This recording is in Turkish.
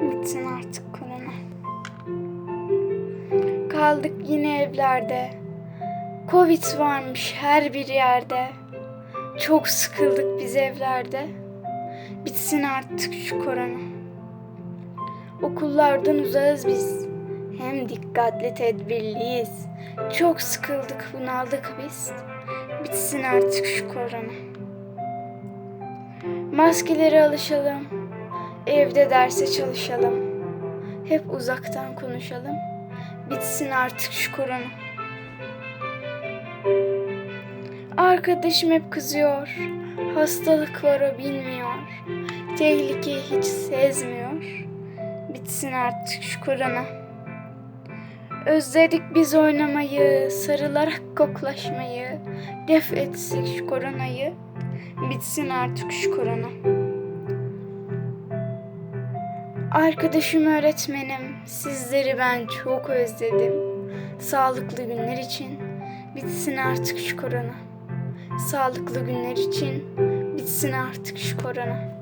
Bitsin artık korona. Kaldık yine evlerde. Covid varmış her bir yerde. Çok sıkıldık biz evlerde. Bitsin artık şu korona. Okullardan uzağız biz. Hem dikkatli tedbirliyiz. Çok sıkıldık bunaldık biz. Bitsin artık şu korona. Maskelere alışalım. Evde derse çalışalım. Hep uzaktan konuşalım. Bitsin artık şu korona. Arkadaşım hep kızıyor. Hastalık var o bilmiyor. Tehlikeyi hiç sezmiyor. Bitsin artık şu korona. Özledik biz oynamayı, sarılarak koklaşmayı. Def etsek şu koronayı. Bitsin artık şu korona. Arkadaşım öğretmenim, sizleri ben çok özledim. Sağlıklı günler için bitsin artık şu korona. Sağlıklı günler için bitsin artık şu korona.